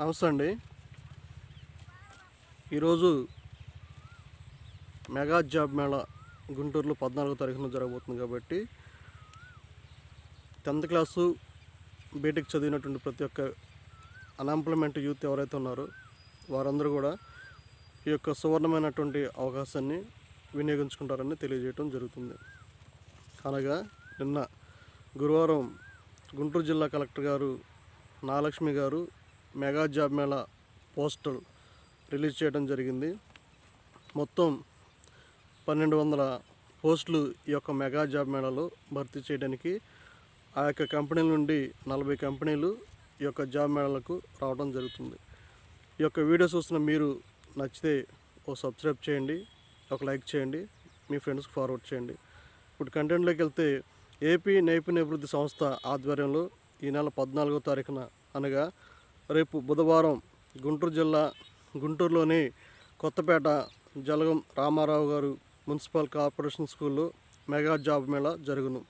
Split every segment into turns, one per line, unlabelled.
నమస్తే అండి. ఈరోజు మెగా జాబ్ మేళా గుంటూరులో పద్నాలుగో తారీఖున జరగబోతుంది కాబట్టి టెన్త్ క్లాసు బీటెక్ చదివినటువంటి ప్రతి ఒక్క అన్ఎంప్లాయ్మెంట్ యూత్ ఎవరైతే ఉన్నారో వారందరూ కూడా ఈ యొక్క సువర్ణమైనటువంటి అవకాశాన్ని వినియోగించుకుంటారని తెలియజేయడం జరుగుతుంది. అనగా నిన్న గురువారం గుంటూరు జిల్లా కలెక్టర్ గారు నాగలక్ష్మి గారు mega job Mela poster release చేయడం జరిగింది. మొత్తం పన్నెండు వందల పోస్టులు ఈ యొక్క మెగా జాబ్ మేళాలో భర్తీ చేయడానికి ఆ యొక్క కంపెనీల నుండి నలభై కంపెనీలు ఈ యొక్క జాబ్ మేళాలకు రావడం జరుగుతుంది. ఈ యొక్క వీడియో చూసిన మీరు నచ్చితే ఓ సబ్స్క్రైబ్ చేయండి ఒక లైక్ చేయండి మీ ఫ్రెండ్స్కి ఫార్వర్డ్ చేయండి. ఇప్పుడు కంటెంట్లోకి వెళ్తే ఏపీ నైపుణ్య అభివృద్ధి సంస్థ ఆధ్వర్యంలో ఈ నెల పద్నాలుగో తారీఖున అనగా రేపు బుధవారం గుంటూరు జిల్లా గుంటూరులోని కొత్తపేట జలగం రామారావు గారు మున్సిపల్ కార్పొరేషన్ స్కూల్లో మెగా జాబ్ మేళా జరుగును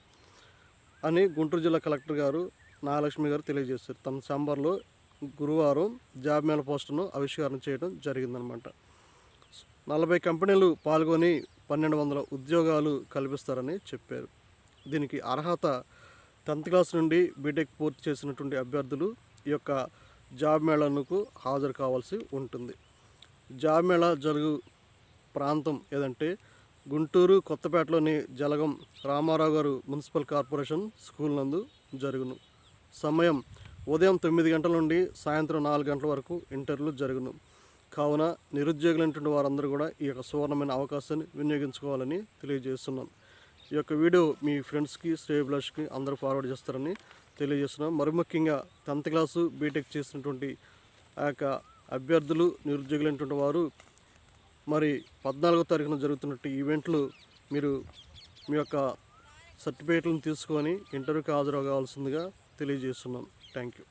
అని గుంటూరు జిల్లా కలెక్టర్ గారు నాగలక్ష్మి గారు తెలియజేశారు. తమ చాంబర్లో గురువారం జాబ్ మేళ పోస్టును ఆవిష్కరణ చేయడం జరిగిందనమాట నలభై కంపెనీలు పాల్గొని పన్నెండు వందల ఉద్యోగాలు కల్పిస్తారని చెప్పారు. దీనికి అర్హత టెన్త్ క్లాస్ నుండి బీటెక్ పూర్తి చేసినటువంటి అభ్యర్థులు ఈ యొక్క జాబ్ మేళాకు హాజరు కావాల్సి ఉంటుంది. జాబ్ మేళా జరుగు ప్రాంతం ఏదంటే గుంటూరు కొత్తపేటలోని జలగం రామారావు గారు మున్సిపల్ కార్పొరేషన్ స్కూల్ నందు జరుగును. సమయం ఉదయం తొమ్మిది గంటల నుండి సాయంత్రం నాలుగు గంటల వరకు ఇంటర్వ్యూలు జరుగును. కావున నిరుద్యోగులైనటువంటి వారందరూ కూడా ఈ యొక్క సువర్ణమైన అవకాశాన్ని వినియోగించుకోవాలని తెలియజేస్తున్నాను ఈ యొక్క వీడియో మీ ఫ్రెండ్స్కి శ్రేయభిలాష్కి అందరూ ఫార్వర్డ్ చేస్తారని తెలియజేస్తున్నాం. మరి ముఖ్యంగా టెన్త్ క్లాసు బీటెక్ చేసినటువంటి ఆ యొక్క అభ్యర్థులు నిరుద్యోగులైనటువంటి వారు మరి పద్నాలుగో తారీఖున జరుగుతున్నట్టు ఈవెంట్లు మీరు మీ యొక్క సర్టిఫికేట్లను తీసుకొని ఇంటర్వ్యూకి హాజరు కావాల్సిందిగా తెలియజేస్తున్నాం. Thank you.